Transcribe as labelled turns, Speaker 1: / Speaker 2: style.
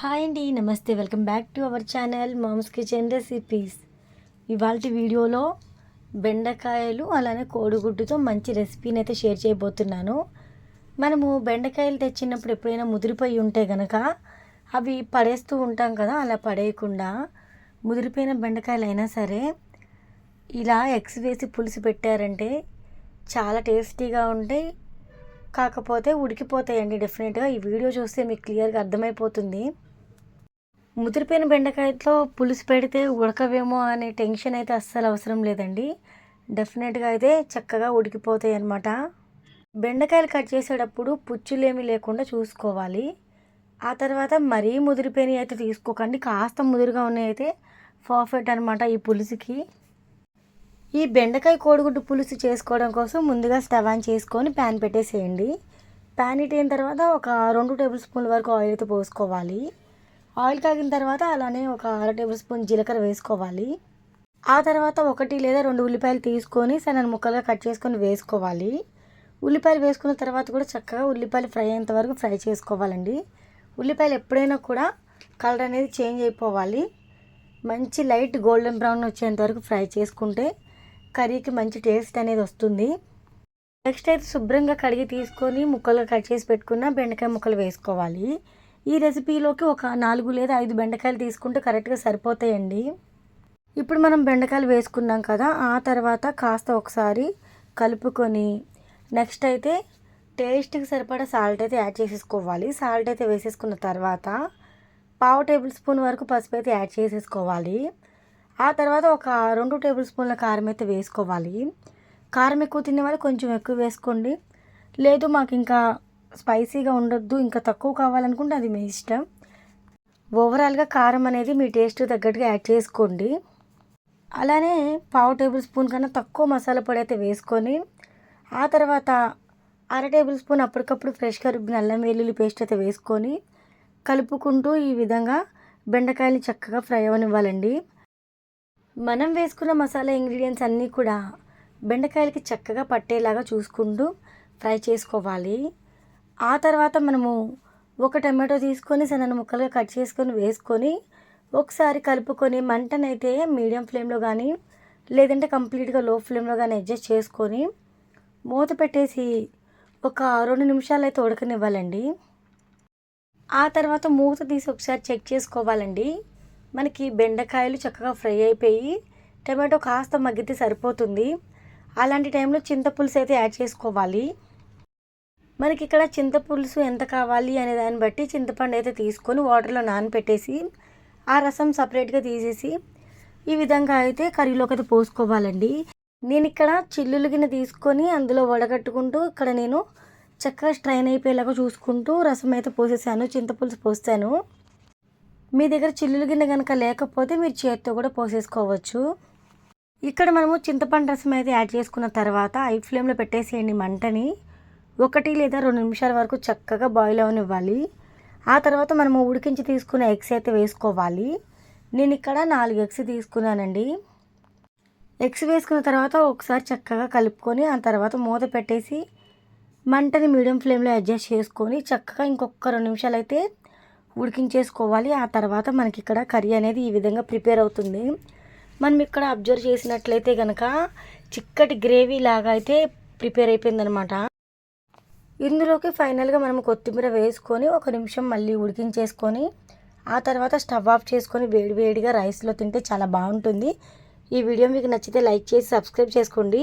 Speaker 1: Hi అండి నమస్తే. Welcome back to our channel mom's kitchen recipes. ఇవాళ వీడియోలో బెండకాయలు అలానే కోడిగుడ్డుతో మంచి రెసిపీని అయితే షేర్ చేయబోతున్నాను. మనము బెండకాయలు తెచ్చినప్పుడు ఎప్పుడైనా ముదిరిపోయి ఉంటే గనక అవి పడేస్తూ ఉంటాం కదా అలా పడేయకుండా ముదిరిపోయిన బెండకాయలు అయినా సరే ఇలా ఎగ్స్ వేసి పులుసు పెట్టారంటే చాలా టేస్టీగా ఉంటాయి. కాకపోతే ఉడికిపోతాయండి డెఫినెట్గా. ఈ వీడియో చూస్తే మీకు క్లియర్గా అర్థమైపోతుంది. ముదిరిపోయిన బెండకాయతో పులుసు పెడితే ఉడకవేమో అనే టెన్షన్ అయితే అస్సలు అవసరం లేదండి. డెఫినెట్గా అయితే చక్కగా ఉడికిపోతాయి అన్నమాట. బెండకాయలు కట్ చేసేటప్పుడు పుచ్చులేమి లేకుండా చూసుకోవాలి. ఆ తర్వాత మరీ ముదిరిపోయినవి అయితే తీసుకోకండి. కాస్త ముదురుగా ఉన్నాయి అయితే పర్ఫెక్ట్ అనమాట ఈ పులుసుకి. ఈ బెండకాయ కోడిగుడ్డు పులుసు చేసుకోవడం కోసం ముందుగా స్టవ్ ఆన్ చేసుకొని ప్యాన్ పెట్టేసేయండి. ప్యాన్ ఇట్ అయిన తర్వాత ఒక రెండు టేబుల్ స్పూన్ల వరకు ఆయిల్ అయితే పోసుకోవాలి. ఆయిల్ కాగిన తర్వాత అలానే ఒక అర టేబుల్ స్పూన్ జీలకర్ర వేసుకోవాలి. ఆ తర్వాత ఒకటి లేదా రెండు ఉల్లిపాయలు తీసుకొని సన్న ముక్కలుగా కట్ చేసుకొని వేసుకోవాలి. ఉల్లిపాయలు వేసుకున్న తర్వాత కూడా చక్కగా ఉల్లిపాయలు ఫ్రై అయ్యేంత వరకు ఫ్రై చేసుకోవాలండి. ఉల్లిపాయలు ఎప్పుడైనా కూడా కలర్ అనేది చేంజ్ అయిపోవాలి. మంచి లైట్ గోల్డెన్ బ్రౌన్ వచ్చేంత వరకు ఫ్రై చేసుకుంటే కర్రీకి మంచి టేస్ట్ అనేది వస్తుంది. నెక్స్ట్ అయితే శుభ్రంగా కడిగి తీసుకొని ముక్కలుగా కట్ చేసి పెట్టుకున్న బెండకాయ ముక్కలు వేసుకోవాలి. ఈ రెసిపీలోకి ఒక నాలుగు లేదా ఐదు బెండకాయలు తీసుకుంటే కరెక్ట్గా సరిపోతాయండి. ఇప్పుడు మనం బెండకాయలు వేసుకున్నాం కదా ఆ తర్వాత కాస్త ఒకసారి కలుపుకొని నెక్స్ట్ అయితే టేస్ట్కి సరిపడా సాల్ట్ అయితే యాడ్ చేసేసుకోవాలి. సాల్ట్ అయితే వేసేసుకున్న తర్వాత పావు టేబుల్ స్పూన్ వరకు పసుపు అయితే యాడ్ చేసేసుకోవాలి. ఆ తర్వాత ఒక రెండు టేబుల్ స్పూన్ల కారం అయితే వేసుకోవాలి. కారం ఎక్కువ తినే వాళ్ళు కొంచెం ఎక్కువ వేసుకోండి. లేదు మాకు ఇంకా స్పైసీగా ఉండొద్దు ఇంకా తక్కువ కావాలనుకుంటే అది మీ ఇష్టం. ఓవరాల్గా కారం అనేది మీ టేస్ట్ తగ్గట్టుగా యాడ్ చేసుకోండి. అలానే పావు టేబుల్ స్పూన్ కన్నా తక్కువ మసాలా పొడి అయితే వేసుకొని ఆ తర్వాత అర టేబుల్ స్పూన్ అప్పటికప్పుడు ఫ్రెష్గా రుబ్బిన అల్లం వెల్లుల్లి పేస్ట్ అయితే వేసుకొని కలుపుకుంటూ ఈ విధంగా బెండకాయలు చక్కగా ఫ్రై అవనివ్వాలండి. మనం వేసుకున్న మసాలా ఇంగ్రీడియంట్స్ అన్నీ కూడా బెండకాయలకి చక్కగా పట్టేలాగా చూసుకుంటూ ఫ్రై చేసుకోవాలి. ఆ తర్వాత మనము ఒక టమాటో తీసుకొని సన్నని ముక్కలుగా కట్ చేసుకొని వేసుకొని ఒకసారి కలుపుకొని మంటనైతే మీడియం ఫ్లేమ్లో కానీ లేదంటే కంప్లీట్గా లో ఫ్లేమ్లో కానీ అడ్జస్ట్ చేసుకొని మూత పెట్టేసి ఒక రెండు నిమిషాలు అయితే ఉడకనివ్వాలండి. ఆ తర్వాత మూత తీసి ఒకసారి చెక్ చేసుకోవాలండి. మనకి బెండకాయలు చక్కగా ఫ్రై అయిపోయి టమాటో కాస్త మగ్గితే సరిపోతుంది. అలాంటి టైంలో చింతపులుసు అయితే యాడ్ చేసుకోవాలి. మనకి ఇక్కడ చింతపులుసు ఎంత కావాలి అనే దాన్ని బట్టి చింతపండు అయితే తీసుకొని వాటర్లో నానపెట్టేసి ఆ రసం సపరేట్గా తీసేసి ఈ విధంగా అయితే కర్రీలోకి అయితే పోసుకోవాలండి. నేను ఇక్కడ చిల్లులు గిన్నె తీసుకొని అందులో వడగట్టుకుంటూ ఇక్కడ నేను చక్కగా స్ట్రైన్ అయిపోయేలాగా చూసుకుంటూ రసం అయితే పోసేసాను చింతపులుసు పోస్తాను. మీ దగ్గర చిల్లులు గిన్నె కనుక లేకపోతే మీరు చేతితో కూడా పోసేసుకోవచ్చు. ఇక్కడ మనము చింతపండు రసం అయితే యాడ్ చేసుకున్న తర్వాత ఐ ఫ్లేమ్లో పెట్టేసేయండి మంటని. ఒకటి లేదా రెండు నిమిషాల వరకు చక్కగా బాయిల్ అవనివ్వాలి. ఆ తర్వాత మనము ఉడికించి తీసుకున్న ఎగ్స్ అయితే వేసుకోవాలి. నేను ఇక్కడ నాలుగు ఎగ్స్ తీసుకున్నానండి. ఎగ్స్ వేసుకున్న తర్వాత ఒకసారి చక్కగా కలుపుకొని ఆ తర్వాత మూత పెట్టేసి మంటని మీడియం ఫ్లేమ్లో అడ్జస్ట్ చేసుకొని చక్కగా ఇంకొక రెండు నిమిషాలు అయితే ఉడికించేసుకోవాలి. ఆ తర్వాత మనకి ఇక్కడ కర్రీ అనేది ఈ విధంగా ప్రిపేర్ అవుతుంది. మనం ఇక్కడ అబ్జర్వ్ చేసినట్లయితే కనుక చిక్కటి గ్రేవీ లాగా అయితే ప్రిపేర్ అయిపోయిందనమాట. ఇందులోకి ఫైనల్గా మనం కొత్తిమీర వేసుకొని ఒక నిమిషం మళ్ళీ ఉడికించేసుకొని ఆ తర్వాత స్టవ్ ఆఫ్ చేసుకొని వేడివేడిగా రైస్లో తింటే చాలా బాగుంటుంది. ఈ వీడియో మీకు నచ్చితే లైక్ చేసి సబ్స్క్రైబ్ చేసుకోండి.